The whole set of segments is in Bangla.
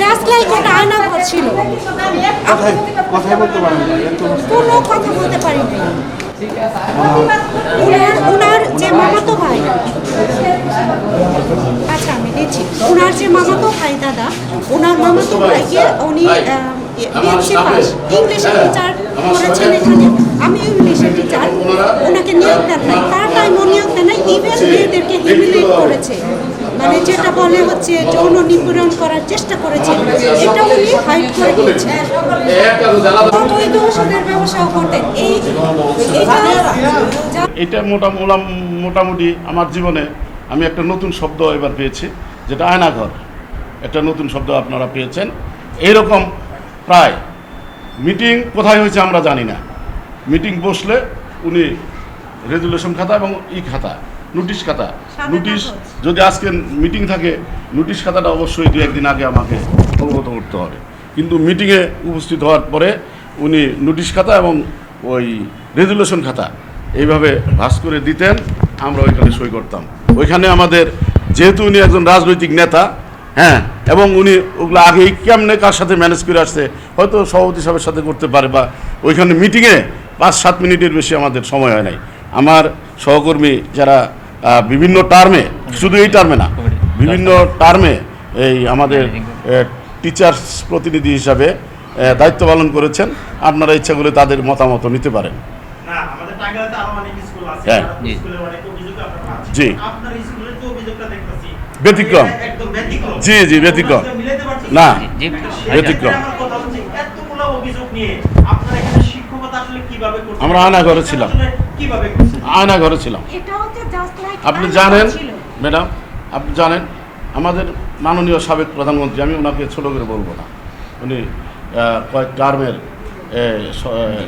জাস্ট লাইক ওটা আয়না ঘর ছিল। কথাই কথাই বলতে পারেন কোনো কথা বলতে পারিনি। উনার উনার যে মামাতো ভাই। আচ্ছা আমি দিচ্ছি। উনার যে মামাতো ভাই দাদা ওনার মামাতো ভাইকে উনি বিএসসি পাস ইংলিশের টিচার করেছেন এখানে। আমি ইংলিশের টিচার ওনাকে নিয়োগ দেন নাই। তার টাইম নিয়োগ দেন নাই। ইভেন মেয়েদেরকে হিমিলেট করেছে। মানে যেটা বলে হচ্ছে যৌন নিপীড়ন করার চেষ্টা করেছে। এটা উনি হাইড করে ব্যবসাও এই এটা যা- মোটা মোলা- মোটামুটি আমার জীবনে আমি একটা নতুন শব্দ এবার পেয়েছি, যেটা আয়নাঘর। একটা নতুন শব্দ আপনারা পেয়েছেন। এইরকম প্রায়। মিটিং কোথায় হয়েছে আমরা জানি না। মিটিং বসলে উনি রেজুলেশন খাতা এবং ই খাতা নোটিশ খাতা। নোটিশ যদি আজকে মিটিং থাকে নোটিশ খাতাটা অবশ্যই দু একদিন আগে আমাকে অবগত করতে হবে। কিন্তু মিটিংয়ে উপস্থিত হওয়ার পরে উনি নোটিশ খাতা এবং ওই রেজুলেশন খাতা এইভাবে ভাস করে দিতেন আমরা ওইখানে সই করতাম। ওইখানে আমাদের যেহেতু উনি একজন রাজনৈতিক নেতা হ্যাঁ এবং উনি ওগুলো আগেই কেমনে কার সাথে ম্যানেজ করে আসছে হয়তো সভাপতি সাহেবের সাথে করতে পারে বা ওইখানে মিটিংয়ে পাঁচ সাত মিনিটের বেশি আমাদের সময় হয় নাই আমার সহকর্মী যারা বিভিন্ন টার্মে শুধু এই টার্মে না বিভিন্ন টার্মে এই আমাদের টিচার্স প্রতিনিধি হিসাবে দায়িত্ব পালন করেছেন আপনারা ইচ্ছা করলে তাদের মতামত নিতে পারেন না আমাদের টাঙ্গাইলে আরও অনেক স্কুল আছে হ্যাঁ। জি। ব্যতিক্রম। এটা একদম ব্যতিক্রম জি, জি, ব্যতিক্রম। না, ব্যতিক্রম। আমার আমরা আয়নাঘরে ছিলাম। আয়না ঘরে ছিলাম। এটা হচ্ছে জাস্ট লাইক আপনি জানেন ম্যাডাম আপনি জানেন আমাদের মাননীয় সাবেক প্রধানমন্ত্রী আমি ওনাকে ছোটো করে বলব না। উনি কয়েক টার্মের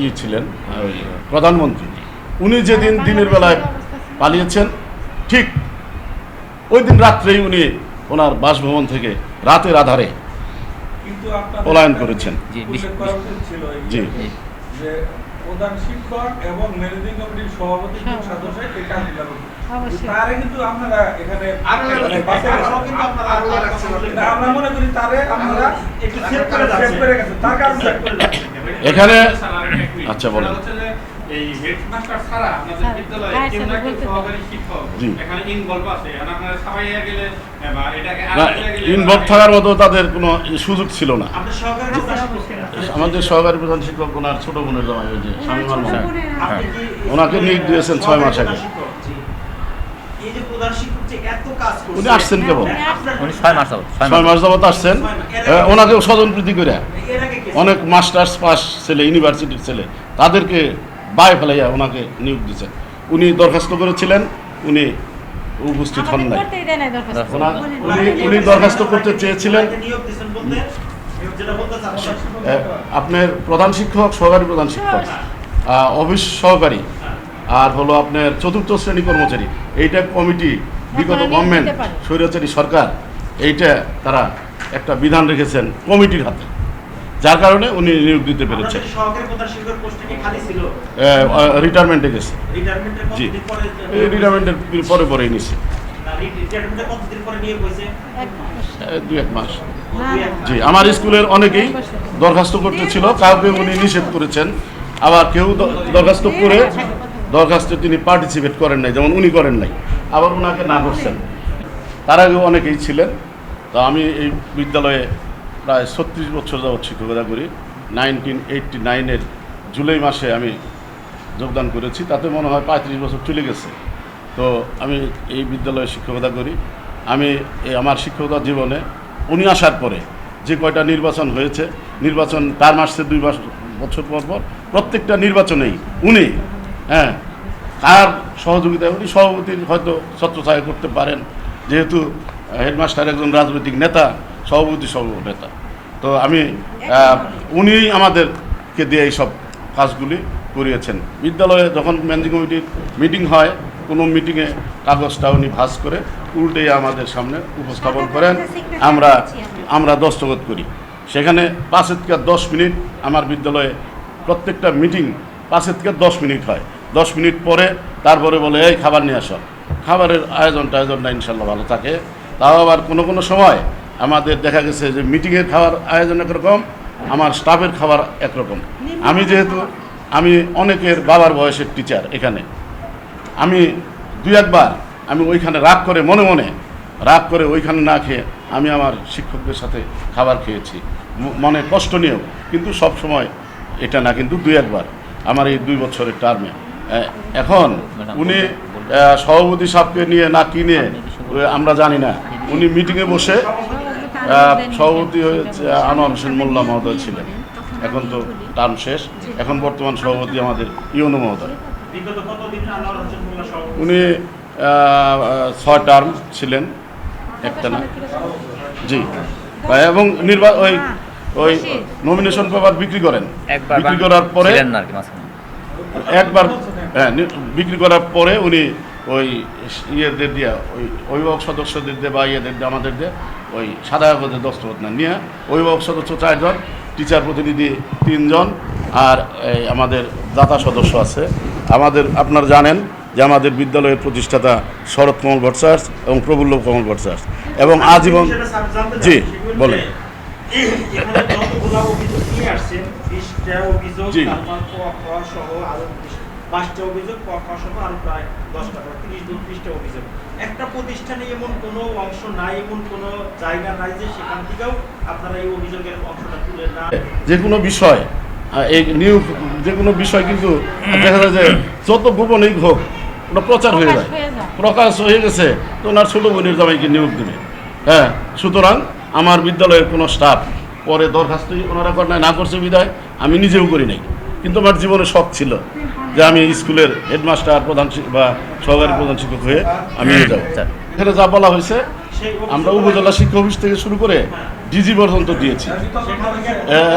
ইয়ে ছিলেন প্রধানমন্ত্রী। উনি যেদিন দিনের বেলায় পালিয়েছেন ঠিক ওই দিন রাত্রেই উনি ওনার বাসভবন থেকে রাতের আধারে পলায়ন করেছেন। জি, প্রধান শিক্ষক এবং ম্যানেজিং কমিটির সভাপতি সদস্য এই কাজগুলো তারে কিন্তু আপনারা এখানে আরও মানে আমরা মনে করি তারে আপনারা একটু সেভ করে তার কারণ যাচ্ছেন এখানে আচ্ছা আচ্ছা, বলেন। এই হেডমাস্টার ছাড়া আপনাদের বিদ্যালয়ে হ্যাঁ, কেউ না কেউ সহকারী শিক্ষক। এখানে ইনভলভ আছে। আর আপনারা সবাই গেলে বা এটাকে ইনভলভ থাকার মতো তাদের কোনো সুযোগ ছিল না। আপনার সহকারী আমাদের সহকারী প্রধান শিক্ষক ওনার ছোট বোনের জামাই ওই যে শামিমার মা ওনাকে নিয়োগ দিয়েছেন ছয় মাস আগে। উনি আসছেন কেবল? হ্যাঁ, ছয় মাস যাবত আসছেন। আহ, ওনাকেও স্বজন প্রীতি করে অনেক মাস্টার্স পাস ছেলে ইউনিভার্সিটির ছেলে। তাদেরকে বায় ফেলাইয়া ওনাকে নিয়োগ দিয়েছেন উনি দরখাস্ত করেছিলেন উনি উপস্থিত হন নাই। উনি উনি দরখাস্ত করতে চেয়েছিলেন। ওনাকে নিয়োগ দিয়েছেন বলতে যেটা বলতে চাচ্ছেন আহ, আপনার প্রধান শিক্ষক সহকারী প্রধান শিক্ষক। অফিস সহকারী। আর হলো আপনার চতুর্থ শ্রেণি কর্মচারী। এইটা কমিটি বিগত গভর্নমেন্ট স্বৈরাচারী সরকার এইটা তারা একটা বিধান রেখেছেন কমিটির হাতে। যার কারণে উনি নিয়োগ দিতে পেরেছেন রিটায়ারমেন্টে গেছে। রিটায়ারমেন্টের জি। কতদিন পরে এই রিটায়ারমেন্টের পরে নিছে। পরে এই দুই এক মাস। জি আমার স্কুলের অনেকেই দরখাস্ত করতে ছিল কাউকে উনি নিষেধ করেছেন। আবার কেউ দরখাস্ত করে দরখাস্তে তিনি পার্টিসিপেট করেন নাই যেমন উনি করেন নাই। আবার ওনাকে না করছেন। তার আগেও অনেকেই ছিলেন। তো আমি এই বিদ্যালয়ে প্রায় ছত্রিশ বছর যাবৎ শিক্ষকতা করি। নাইনটিন এইটটি নাইনের জুলাই মাসে আমি যোগদান করেছি, তাতে মনে হয় পঁয়ত্রিশ বছর চলে গেছে। তো আমি এই বিদ্যালয়ে শিক্ষকতা করি। আমি আমার শিক্ষকতা জীবনে উনি আসার পরে যে কয়টা নির্বাচন হয়েছে, নির্বাচন তার মাসে দুই মাস বছর পর পর প্রত্যেকটা নির্বাচনেই উনি হ্যাঁ তার সহযোগিতায় উনি সভাপতির হয়তো ছত্রছায়া করতে পারেন। যেহেতু হেডমাস্টার একজন রাজনৈতিক নেতা সভাপতি সহ নেতা। তো আমি উনিই আমাদেরকে দিয়ে এইসব কাজগুলি করিয়েছেন। বিদ্যালয়ে যখন ম্যানেজিং কমিটির মিটিং হয় কোনো মিটিংয়ে কাগজটা উনি ভাস করে উল্টে আমাদের সামনে উপস্থাপন করেন। আমরা আমরা। দস্তখত করি। সেখানে পাঁচের থেকে দশ মিনিট আমার বিদ্যালয়ে প্রত্যেকটা মিটিং পাঁচের থেকে দশ মিনিট হয়। দশ মিনিট পরে তারপরে বলে এই খাবার নিয়ে আসো। খাবারের আয়োজন টায়োজনটা ইনশাল্লাহ ভালো থাকে। তাও আবার কোনো কোনো সময় আমাদের দেখা গেছে যে মিটিংয়ের খাবার আয়োজন একরকম আমার স্টাফের খাবার একরকম। আমি যেহেতু আমি অনেকের বাবার বয়সের টিচার এখানে। আমি দুই একবার আমি ওইখানে রাগ করে মনে মনে রাগ করে ওইখানে না খেয়ে আমি আমার শিক্ষকদের সাথে খাবার খেয়েছি। মনে কষ্ট নিয়েও কিন্তু সব সময় এটা না কিন্তু দুই একবার আমার এই দুই বছরের টার্মে এখন উনি সভাপতি সাহেবকে নিয়ে না কি নিয়ে আমরা জানি না। উনি মিটিংয়ে বসে সভাপতি হয়েছে আনোয়ার হোসেন মোল্লা মহোদয় ছিলেন। এখন তো টার্ম শেষ। এখন বর্তমান সভাপতি আমাদের ইউনো মহোদয়। উনি ছয় টার্ম ছিলেন একটা না? জি। এবং নির্বা ওই ওই নমিনেশন পেপার বিক্রি করেন। একবার বিক্রি করার পরে। একবার হ্যাঁ বিক্রি করার পরে উনি ওই ইয়েদের দিয়ে ওই অভিভাবক সদস্যদের দিয়ে বা ইয়েদের দিয়ে আমাদের দিয়ে ওই সাদা কাগজের দস্তখত না নিয়ে অভিভাবক সদস্য চারজন টিচার প্রতিনিধি তিনজন আর এই আমাদের দাতা সদস্য আছে আমাদের আপনারা জানেন যে আমাদের বিদ্যালয়ের প্রতিষ্ঠাতা শরৎ কমল ভট্টাচার্য এবং প্রফুল্ল কমল ভট্টাচার্য এবং আজীবন জি, বলেন। জি। পাঁচটা সহ আরও প্রায় দশটা তিরিশ বত্রিশটা অভিযোগ একটা প্রতিষ্ঠানে এমন কোনো অংশ নাই এমন কোনো জায়গা নাই যে সেখান থেকেও আপনারা এই অভিযোগের অংশটা তুলে না যে কোনো বিষয় এই নিয়োগ যে কোনো বিষয় কিন্তু দেখা যায় যে যত গোপনেই হোক ওটা প্রচার হয়ে যায়। প্রকাশ হয়ে গেছে তো ওনার ছোটো বোনের জামাইকে নিয়োগ দেবে? হ্যাঁ সুতরাং আমার বিদ্যালয়ের কোনো স্টাফ পরে দরখাস্তই ওনারা করে নাই, না করছে বিদায় আমি নিজেও করি নাই। কিন্তু আমার জীবনে শখ ছিল। যে আমি স্কুলের হেডমাস্টার প্রধান শিক্ষক বা সহকারী প্রধান শিক্ষক হয়ে আমি নিয়ে যাব এখানে যা বলা হয়েছে আমরা উপজেলা শিক্ষা অফিস থেকে শুরু করে ডিজি পর্যন্ত দিয়েছি।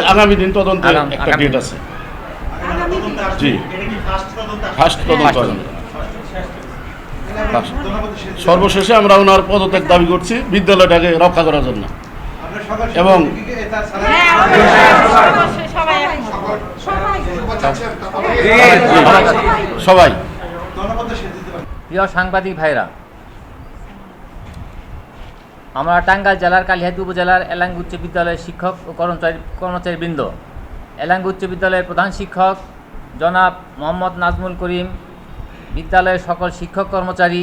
আগামী দিন তদন্তের একটা আগামী ডেট আছে। জি। ফার্স্ট তদন্ত। সর্বশেষে আমরা ওনার পদত্যাগ দাবি করছি বিদ্যালয়টাকে রক্ষা করার জন্য। এবং- শিক্ষক দিকে এটা ছাড়া- হ্যাঁ, অবশ্যই, সবাই। প্রিয় সাংবাদিক ভাইরা, আমরা টাঙ্গাইল জেলার কালিহাতি উপজেলার এলাঙ্গ উচ্চ বিদ্যালয়ের শিক্ষক ও কর্মচারী কর্মচারীবৃন্দ। এলাঙ্গ উচ্চ বিদ্যালয়ের প্রধান শিক্ষক জনাব মোহাম্মদ নাজমুল করিম, বিদ্যালয়ের সকল শিক্ষক কর্মচারী,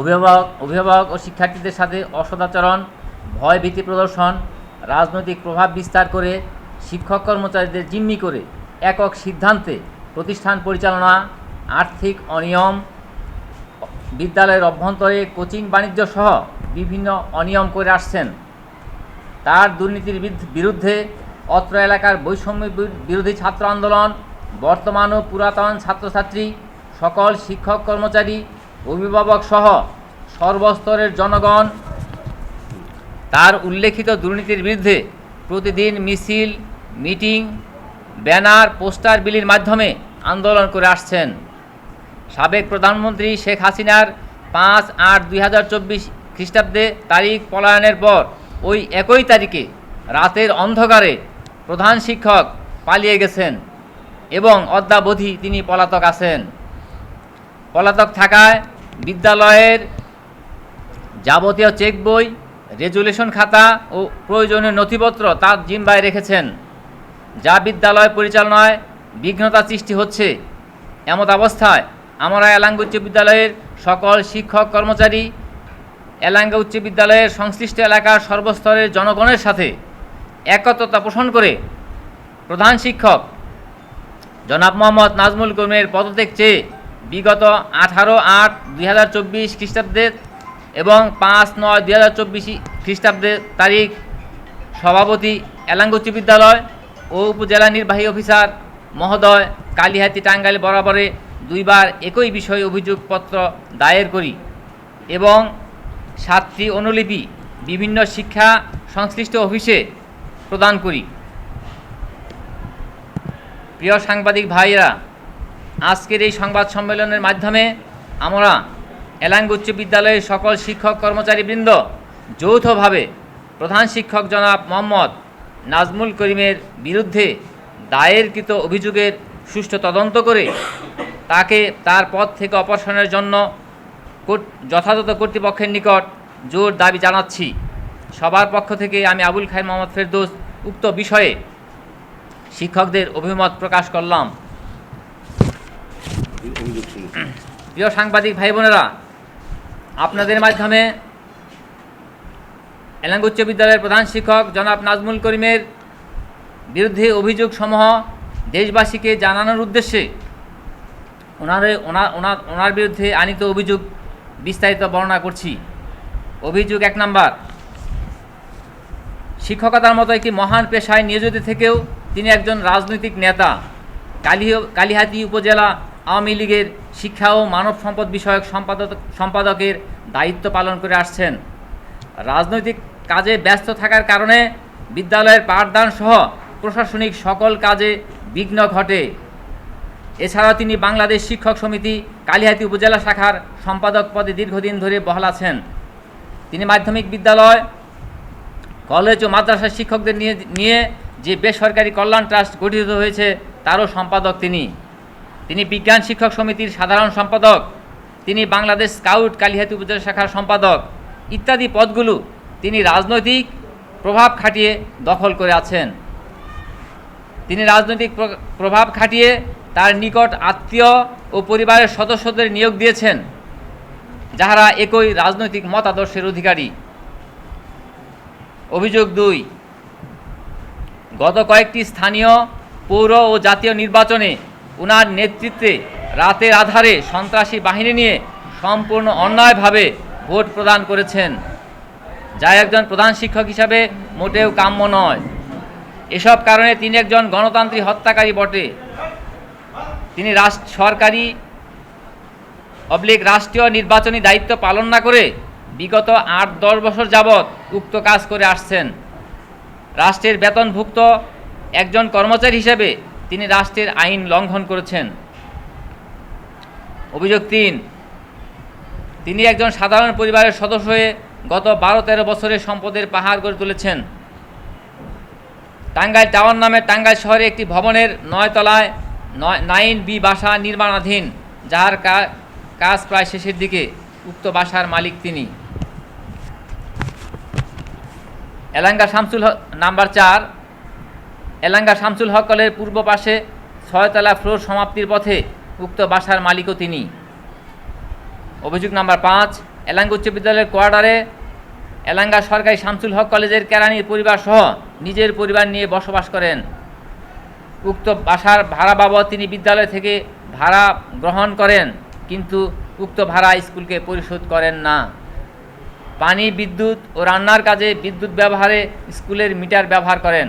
অভিভাবক অভিভাবক ও শিক্ষার্থীদের সাথে অসদাচরণ ভয় ভীতি প্রদর্শন, রাজনৈতিক প্রভাব বিস্তার করে শিক্ষক কর্মচারীদের জিম্মি করে একক সিদ্ধান্তে প্রতিষ্ঠান পরিচালনা, আর্থিক অনিয়ম, বিদ্যালয়ের অভ্যন্তরে কোচিং বাণিজ্য সহ বিভিন্ন অনিয়ম করে আসছেন। তার দুর্নীতির বিরুদ্ধে অত্র এলাকার বৈষম্য বিরো- বিরোধী ছাত্র আন্দোলন, বর্তমান ও পুরাতন ছাত্রছাত্রী, সকল শিক্ষক কর্মচারী, অভিভাবক সহ সর্বস্তরের জনগণ। তার উল্লেখিত দুর্নীতির বিরুদ্ধে প্রতিদিন মিছিল, মিটিং ব্যানার, পোস্টার, বিলির মাধ্যমে আন্দোলন করে আসছেন। সাবেক প্রধানমন্ত্রী শেখ হাসিনার পাঁচ আট দুই হাজার চব্বিশ খ্রিস্টাব্দে তারিখ পলায়নের পর ওই একই তারিখে রাতের অন্ধকারে প্রধান শিক্ষক পালিয়ে গেছেন এবং অদ্যাবধি তিনি পলাতক আছেন। পলাতক থাকায় বিদ্যালয়ের যাবতীয় চেক বই, রেজুলেশন খাতা ও প্রয়োজনীয় নথিপত্র তার জিম্বায় রেখেছেন। যা বিদ্যালয় পরিচালনায় বিঘ্নতা সৃষ্টি হচ্ছে। এমত অবস্থায় আমরা এলাঙ্গা উচ্চ বিদ্যালয়ের সকল শিক্ষক কর্মচারী, এলাঙ্গা উচ্চ বিদ্যালয়ের সংশ্লিষ্ট এলাকার সর্বস্তরের জনগণের সাথে একত্রতা পোষণ করে প্রধান শিক্ষক জনাব মোহাম্মদ নাজমুল করিমের পদত্যাগ চেয়ে বিগত আঠারো আট দুই হাজার চব্বিশ খ্রিস্টাব্দের এবং পাঁচ নয় দুই হাজার চব্বিশ খ্রিস্টাব্দের তারিখ সভাপতি এলাঙ্গ উচ্চ বিদ্যালয় ও উপজেলা নির্বাহী অফিসার মহোদয় কালিহাতি টাঙ্গাইল বরাবরে দুইবার একই বিষয়ে অভিযোগপত্র দায়ের করি এবং সাতটি অনুলিপি বিভিন্ন শিক্ষা সংশ্লিষ্ট অফিসে প্রদান করি। প্রিয় সাংবাদিক ভাইরা আজকের এই সংবাদ সম্মেলনের মাধ্যমে আমরা এলাঙ্গ উচ্চ বিদ্যালয়ের সকল শিক্ষক কর্মচারীবৃন্দ যৌথভাবে প্রধান শিক্ষক জনাব মোহাম্মদ নাজমুল করিমের বিরুদ্ধে দায়েরকৃত অভিযোগের সুষ্ঠু তদন্ত করে তাকে তার পদ থেকে অপসারণের জন্য যথাযথ কর্তৃপক্ষের নিকট জোর দাবি জানাচ্ছি। সবার পক্ষ থেকে আমি আবুল খায়ের মোহাম্মদ ফেরদৌস উক্ত বিষয়ে শিক্ষকদের অভিমত প্রকাশ করলাম। প্রিয় সাংবাদিক ভাই বোনেরা, আপনাদের মাধ্যমে এলাঙ্গ উচ্চ বিদ্যালয়ের প্রধান শিক্ষক জনাব নাজমুল করিমের বিরুদ্ধে অভিযোগ সমূহ দেশবাসীকে জানানোর উদ্দেশ্যে ওনার ওনার ওনার বিরুদ্ধে আনিত অভিযোগ বিস্তারিত বর্ণনা করছি। অভিযোগ এক নাম্বার। শিক্ষকতার মতো একটি মহান পেশায় নিয়োজিত থেকেও তিনি একজন রাজনৈতিক নেতা। কালি কালিহাতি উপজেলা আওয়ামী লীগের শিক্ষা ও মানব সম্পদ বিষয়ক সম্পাদক, সম্পাদকের দায়িত্ব পালন করে আসছেন। রাজনৈতিক কাজে ব্যস্ত থাকার কারণে বিদ্যালয়ের পাঠদান সহ প্রশাসনিক সকল কাজে বিঘ্ন ঘটে। এছাড়াও তিনি বাংলাদেশ শিক্ষক সমিতি কালিহাতি উপজেলা শাখার সম্পাদক পদে দীর্ঘদিন ধরে বহাল আছেন। তিনি মাধ্যমিক বিদ্যালয়, কলেজ ও মাদ্রাসার শিক্ষকদের নিয়ে নিয়ে যে বেসরকারি কল্যাণ ট্রাস্ট গঠিত হয়েছে, তারও সম্পাদক তিনি। তিনি বিজ্ঞান শিক্ষক সমিতির সাধারণ সম্পাদক। তিনি বাংলাদেশ স্কাউট কালিহাতি উপজেলা শাখার সম্পাদক। ইত্যাদি পদগুলো তিনি রাজনৈতিক প্রভাব খাটিয়ে দখল করে আছেন। তিনি রাজনৈতিক প্র- প্রভাব খাটিয়ে তার নিকট আত্মীয় ও পরিবারের সদস্যদের নিয়োগ দিয়েছেন, যাহারা একই রাজনৈতিক মতাদর্শের অধিকারী। অভিযোগ দুই, গত কয়েকটি স্থানীয় পৌর ও জাতীয় নির্বাচনে উনার নেতৃত্বে রাতের আধারে সন্ত্রাসী বাহিনী নিয়ে সম্পূর্ণ অন্যায়ভাবে ভোট প্রদান করেছেন। যা একজন প্রধান শিক্ষক হিসাবে মোটেও কাম্য নয়। এসব কারণে তিনি একজন গণতান্ত্রিক হত্যাকারী বটে। তিনি রাষ্ট্র সরকারি অবলিক রাষ্ট্রীয় নির্বাচনী দায়িত্ব পালন না করে বিগত আট, দশ বছর যাবৎ উক্ত কাজ করে আসছেন। রাষ্ট্রের বেতনভুক্ত একজন কর্মচারী হিসেবে তিনি রাষ্ট্রের আইন লঙ্ঘন করেছেন। অভিযোগ তিন, তিনি একজন সাধারণ পরিবারের সদস্য হয়ে গত বারো তেরো বছরের সম্পদের পাহাড় গড়ে তুলেছেন। টাঙ্গাইল টাওয়ার নামে টাঙ্গাইল শহরে একটি ভবনের নয় তলায় নয়, নাইন বি বাসা নির্মাণাধীন, যার কাজ প্রায় শেষের দিকে, উক্ত বাসার মালিক তিনি। এলাঙ্গা শামসুল হক, নাম্বার চার, এলাঙ্গা শামসুল হকলের পূর্ব পাশে ছয়তলা ফ্লোর সমাপ্তির পথে উক্ত বাসার মালিকও তিনি। অভিযোগ নাম্বার পাঁচ, এলাঙ্গা উচ্চ বিদ্যালয়ের কোয়ার্টারে এলাঙ্গা সরকারি শামসুল হক কলেজের কেরানির পরিবার সহ নিজের পরিবার নিয়ে বসবাস করেন। উক্ত বাসার ভাড়া বাবদ তিনি বিদ্যালয় থেকে ভাড়া গ্রহণ করেন, কিন্তু উক্ত ভাড়া স্কুলকে পরিশোধ করেন না। পানি, বিদ্যুৎ ও রান্নার কাজে বিদ্যুৎ ব্যবহারে স্কুলের মিটার ব্যবহার করেন।